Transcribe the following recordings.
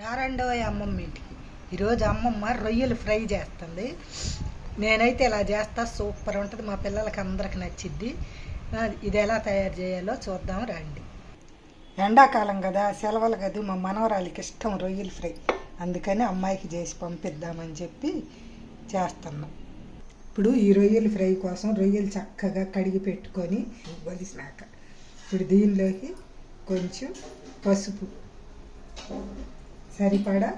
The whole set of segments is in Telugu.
రారండో అమ్మమ్మ ఇంటికి. ఈరోజు అమ్మమ్మ రొయ్యలు ఫ్రై చేస్తుంది. నేనైతే ఇలా చేస్తా సూపర్ ఉంటుంది. మా పిల్లలకి అందరికి నచ్చిద్ది. ఇది ఎలా తయారు చేయాలో చూద్దాం రండి. ఎండాకాలం కదా సెలవులు కదా మా మనవరాలికి ఇష్టం రొయ్యలు ఫ్రై. అందుకని అమ్మాయికి చేసి పంపిద్దామని చెప్పి చేస్తున్నాం. ఇప్పుడు ఈ రొయ్యలు ఫ్రై కోసం రొయ్యలు చక్కగా కడిగి పెట్టుకొని వలిసినాక ఇప్పుడు దీనిలోకి కొంచెం పసుపు. సరిపడా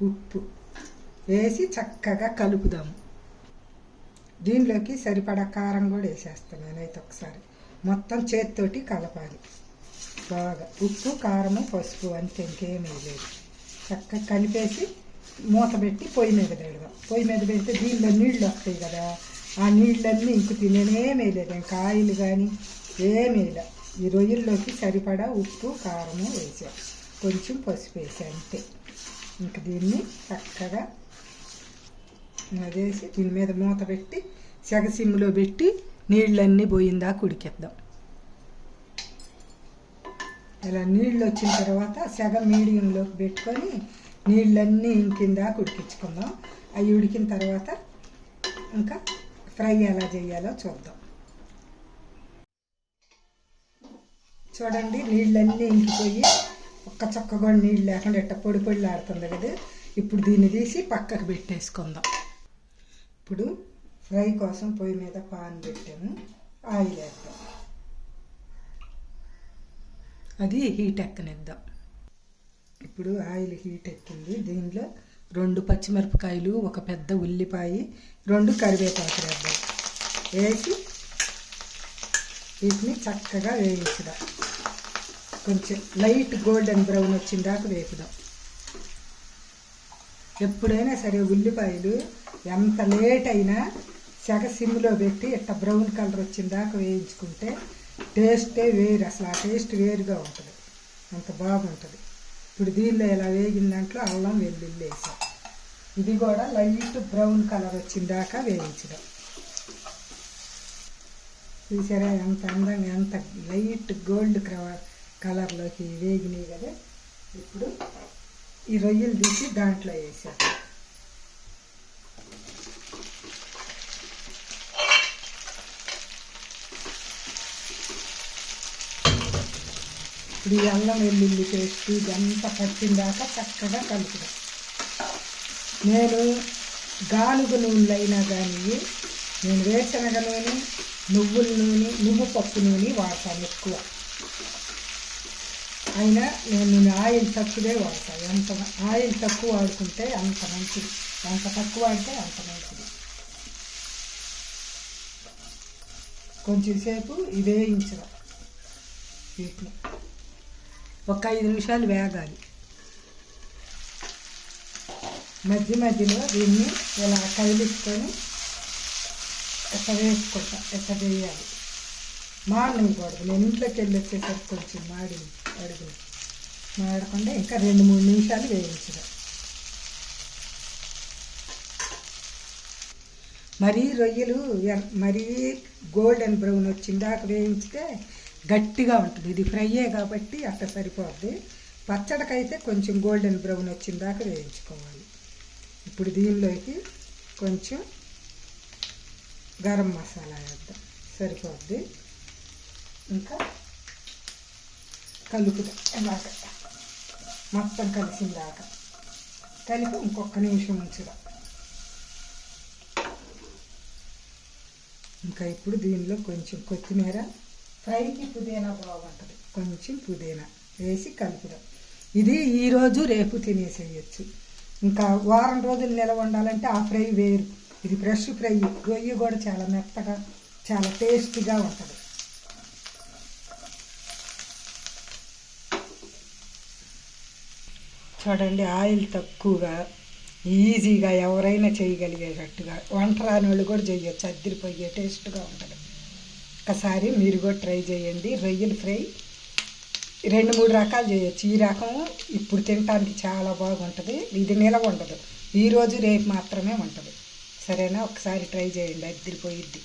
ఉప్పు. వేసి చక్కగా కలుపుదాము. దీనిలోకి సరిపడా కారం కూడా వేసేస్తాను నేనైతే ఒకసారి. మొత్తం చేతితోటి కలపాలి. బాగా. ఉప్పు కారము పసుపు అంతే ఇంకేమీ లేదు. చక్కగా కలిపేసి మూత పెట్టి పొయ్యి మీద పెడదాం. పొయ్యి మీద పెడితే దీనిలో నీళ్ళు వస్తాయి కదా ఆ నీళ్ళన్నీ ఇంకు తినేనేమీ లేదు. ఇంకా ఆయిల్ కానీ ఏమీ లేదు. ఈ రొయ్యల్లోకి సరిపడా ఉప్పు కారము వేసాం కొంచెం పసుపు వేసా అంతే. ఇంక దీన్ని చక్కగా అదేసి దీని మీద మూత పెట్టి సెగసిమ్లో పెట్టి నీళ్ళన్నీ పోయిందా కుడికేద్దాం. ఇలా నీళ్ళు వచ్చిన తర్వాత సెగ మీడియంలోకి పెట్టుకొని నీళ్ళన్నీ ఇంకిందా ఉడికించుకుందాం అవి ఉడికిన తర్వాత ఇంకా ఫ్రై ఎలా చేయాలో చూద్దాం. చూడండి నీళ్ళన్నీ ఇంకిపోయి ఒక్క చొక్క కూడా నీళ్ళు లేకుండా ఇట్ట పొడి పొడి ఆడుతుంది కదా ఇప్పుడు దీన్ని తీసి పక్కకు పెట్టేసుకుందాం. ఇప్పుడు ఫ్రై కోసం పొయ్యి మీద పాన్ పెట్టాము ఆయిల్ వేద్దాం. అది హీట్ ఎక్కనిద్దాం. ఇప్పుడు ఆయిల్ హీట్ ఎక్కింది. దీనిలో రెండు పచ్చిమిరపకాయలు ఒక పెద్ద ఉల్లిపాయ రెండు కరివేపాకు వేద్దాం. వేసి వీటిని చక్కగా వేయించుదాం కొంచెం లైట్ గోల్డెన్ బ్రౌన్ వచ్చిన దాకా వేపుదాం. ఎప్పుడైనా సరే ఉల్లిపాయలు ఎంత లేట్ అయినా సెగ సిమ్లో పెట్టి ఇట్ట బ్రౌన్ కలర్ వచ్చిన దాకా వేయించుకుంటే టేస్టే వేరు అసలు ఆ టేస్ట్ వేరుగా ఉంటుంది. అంత బాగుంటుంది. ఇప్పుడు దీనిలో ఇలా వేగిన దాంట్లో అల్లం వెల్లుల్లి వేసాం. ఇది కూడా లైట్ బ్రౌన్ కలర్ వచ్చిన దాకా వేయించడం. చూసారా ఎంత అందంగా ఎంత లైట్ గోల్డ్ కలర్లోకి వేగినాయి కదా ఇప్పుడు ఈ రొయ్యలు తీసి దాంట్లో వేసాను ఇప్పుడు ఈ అల్లం వెల్లుల్లి పేస్ట్ ఇదంతా పట్టిందాక చక్కగా కలుపుదాం. నేను గానుగ నూనెలు అయినా కానీ నేను వేరుశనగ నూనె నువ్వుల నూనె నువ్వు పప్పు నూనె వాడతాను ఎక్కువ. అయినా నేను నేను ఆయిల్ తక్కువే వాడతాను ఎంత ఆయిల్ తక్కువ వాడుకుంటే అంత మంచిది. ఎంత తక్కువ వాడితే అంత మంచిది. కొంచెం సేపు ఇదే వేయించడం వీటిని ఒక ఐదు నిమిషాలు వేగాలి. మధ్య మధ్యలో దీన్ని ఇలా కదిలించుకొని ఎక్కడ వేసుకుంటా. ఎక్కడ వేయాలి. మాడనివ్వకూడదు. నేను ఇంట్లోకి వెళ్ళి వచ్చేసరికి కొంచెం మాడింది. అడుగు మాడకుండా ఇంకా రెండు మూడు నిమిషాలు వేయించడం. మరీ రొయ్యలు మరీ గోల్డెన్ బ్రౌన్ వచ్చిందాక వేయించితే గట్టిగా ఉంటుంది. ఇది ఫ్రైయే కాబట్టి అట్ట సరిపోద్ది. పచ్చడికైతే కొంచెం గోల్డెన్ బ్రౌన్ వచ్చిందాక వేయించుకోవాలి. ఇప్పుడు దీనిలోకి కొంచెం గరం మసాలా వేద్దాం. సరిపోద్ది. ఇంకా కలుపుతా ఇలాగ మొత్తం కలిసిందాక కలిపి ఇంకొక నిమిషం ఉంచుదా ఇంకా ఇప్పుడు దీనిలో కొంచెం కొత్తిమీర ఫ్రైకి పుదీనా బాగుంటుంది కొంచెం పుదీనా వేసి కలుపుదాం ఇది ఈరోజు రేపు తినేసేయచ్చు ఇంకా వారం రోజులు నిలవ ఉండాలంటే ఆ ఫ్రై వేరు ఇది ఫ్రెష్ ఫ్రై రొయ్యి కూడా చాలా మెత్తగా చాలా టేస్టీగా ఉంటుంది చూడండి ఆయిల్ తక్కువగా ఈజీగా ఎవరైనా చేయగలిగేటట్టుగా. వంట రాని వాళ్ళు కూడా చేయొచ్చు అద్దరిపోయే టేస్ట్గా ఉంటుంది. ఒకసారి మీరు కూడా ట్రై చేయండి. రొయ్యలు ఫ్రై రెండు మూడు రకాలు చేయొచ్చు. ఈ రకం ఇప్పుడు తినడానికి చాలా బాగుంటుంది. ఇది నిలవ ఉండదు. ఈరోజు రేపు మాత్రమే ఉంటుంది. సరేనా? ఒకసారి ట్రై చేయండి. అద్దరిపోయిద్ది.